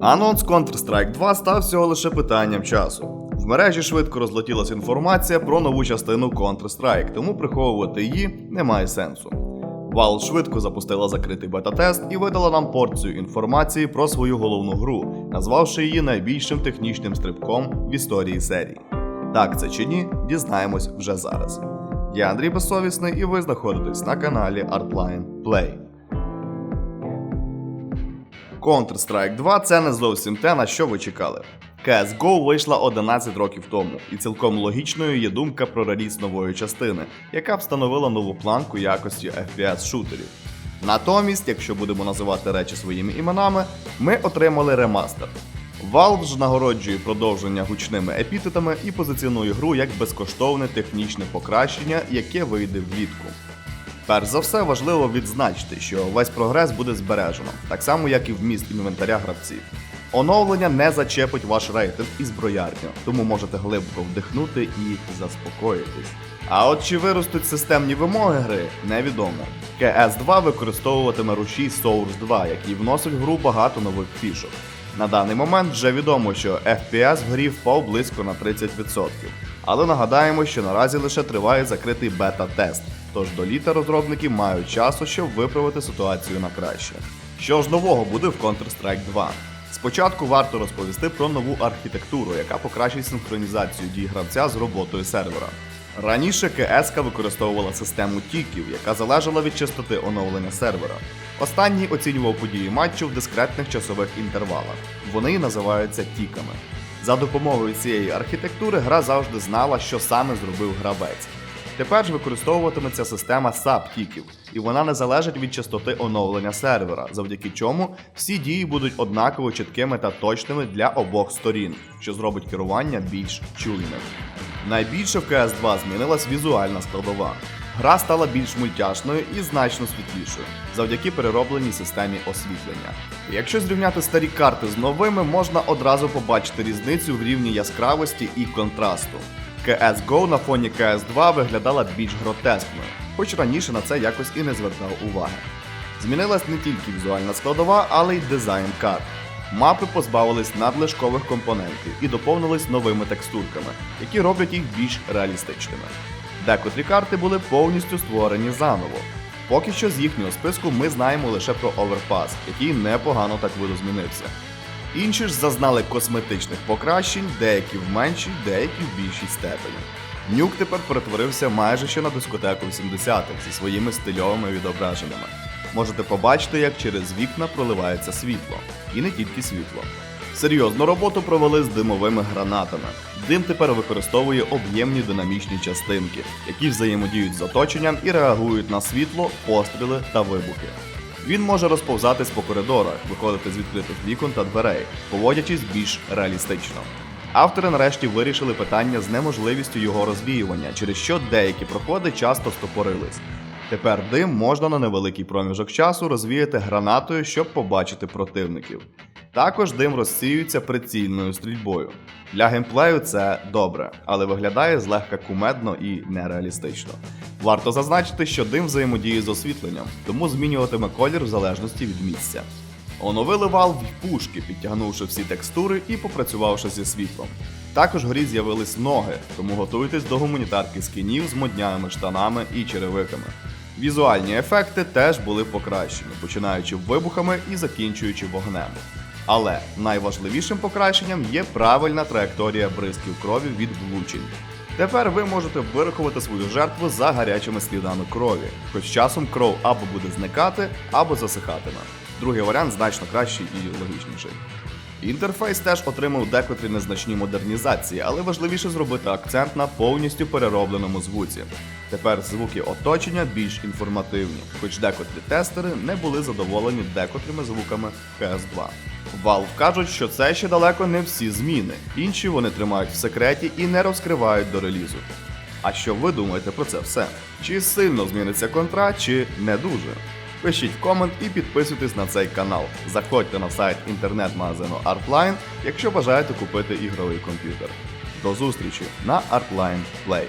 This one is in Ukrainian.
Анонс Counter-Strike 2 став всього лише питанням часу. В мережі швидко розлетілася інформація про нову частину Counter-Strike, тому приховувати її немає сенсу. Valve швидко запустила закритий бета-тест і видала нам порцію інформації про свою головну гру, назвавши її найбільшим технічним стрибком в історії серії. Так це чи ні, дізнаємось вже зараз. Я Андрій Безсовісний, і ви знаходитесь на каналі Artline Play. Counter-Strike 2 це не зовсім те, на що ви чекали. CSGO вийшла 11 років тому, і цілком логічною є думка про реліз нової частини, яка встановила нову планку якості FPS-шутерів. Натомість, якщо будемо називати речі своїми іменами, ми отримали ремастер. Valve ж нагороджує продовження гучними епітетами і позиціонує гру як безкоштовне технічне покращення, яке вийде влітку. Перш за все, важливо відзначити, що весь прогрес буде збережено, так само як і вміст інвентаря гравців. Оновлення не зачепить ваш рейтинг і зброярню, тому можете глибоко вдихнути і заспокоїтись. А от чи виростуть системні вимоги гри, невідомо. КС 2 використовуватиме рушій Source 2, який вносить в гру багато нових фішок. На даний момент вже відомо, що FPS в грі впав близько на 30%. Але нагадаємо, що наразі лише триває закритий бета-тест, тож до літа розробники мають часу, щоб виправити ситуацію на краще. Що ж нового буде в Counter-Strike 2? Спочатку варто розповісти про нову архітектуру, яка покращить синхронізацію дій гравця з роботою сервера. Раніше КСК використовувала систему тіків, яка залежала від частоти оновлення сервера. Останній оцінював події матчу в дискретних часових інтервалах. Вони називаються тіками. За допомогою цієї архітектури гра завжди знала, що саме зробив гравець. Тепер ж використовуватиметься система SAP-тіків, і вона не залежить від частоти оновлення сервера, завдяки чому всі дії будуть однаково чіткими та точними для обох сторін, що зробить керування більш чуйним. Найбільше в CS 2 змінилась візуальна складова. Гра стала більш мультяшною і значно світлішою завдяки переробленій системі освітлення. Якщо зрівняти старі карти з новими, можна одразу побачити різницю в рівні яскравості і контрасту. CSGO на фоні CS2 виглядала більш гротескною, хоч раніше на це якось і не звертав уваги. Змінилась не тільки візуальна складова, але й дизайн карт. Мапи позбавились надлишкових компонентів і доповнились новими текстурками, які роблять їх більш реалістичними. Декотрі карти були повністю створені заново. Поки що з їхнього списку ми знаємо лише про Overpass, який непогано так видозмінився. Інші ж зазнали косметичних покращень, деякі в меншій, деякі в більшій степені. Нюк тепер перетворився майже що на дискотеку 80-х зі своїми стильовими відображеннями. Можете побачити, як через вікна проливається світло, і не тільки світло. Серйозну роботу провели з димовими гранатами. Дим тепер використовує об'ємні динамічні частинки, які взаємодіють з оточенням і реагують на світло, постріли та вибухи. Він може розповзатись по коридорах, виходити з відкритих вікон та дверей, поводячись більш реалістично. Автори нарешті вирішили питання з неможливістю його розвіювання, через що деякі проходи часто стопорились. Тепер дим можна на невеликий проміжок часу розвіяти гранатою, щоб побачити противників. Також дим розсіюється прицільною стрільбою. Для геймплею це добре, але виглядає злегка кумедно і нереалістично. Варто зазначити, що дим взаємодіє з освітленням, тому змінюватиме колір в залежності від місця. Оновили Valve й пушки, підтягнувши всі текстури і попрацювавши зі світлом. Також в грі з'явились ноги, тому готуйтесь до гуманітарки скінів з модняними штанами і черевиками. Візуальні ефекти теж були покращені, починаючи вибухами і закінчуючи вогнем. Але найважливішим покращенням є правильна траєкторія бризків крові від влучень. Тепер ви можете вирахувати свою жертву за гарячими слідами крові, хоч часом кров або буде зникати, або засихатиме. Другий варіант значно кращий і логічніший. Інтерфейс теж отримав декотрі незначні модернізації, але важливіше зробити акцент на повністю переробленому звуці. Тепер звуки оточення більш інформативні, хоч декотрі тестери не були задоволені декотрими звуками PS2. Valve кажуть, що це ще далеко не всі зміни, інші вони тримають в секреті і не розкривають до релізу. А що ви думаєте про це все? Чи сильно зміниться контракт, чи не дуже? Пишіть комент і підписуйтесь на цей канал. Заходьте на сайт інтернет-магазину Artline, якщо бажаєте купити ігровий комп'ютер. До зустрічі на Artline Play.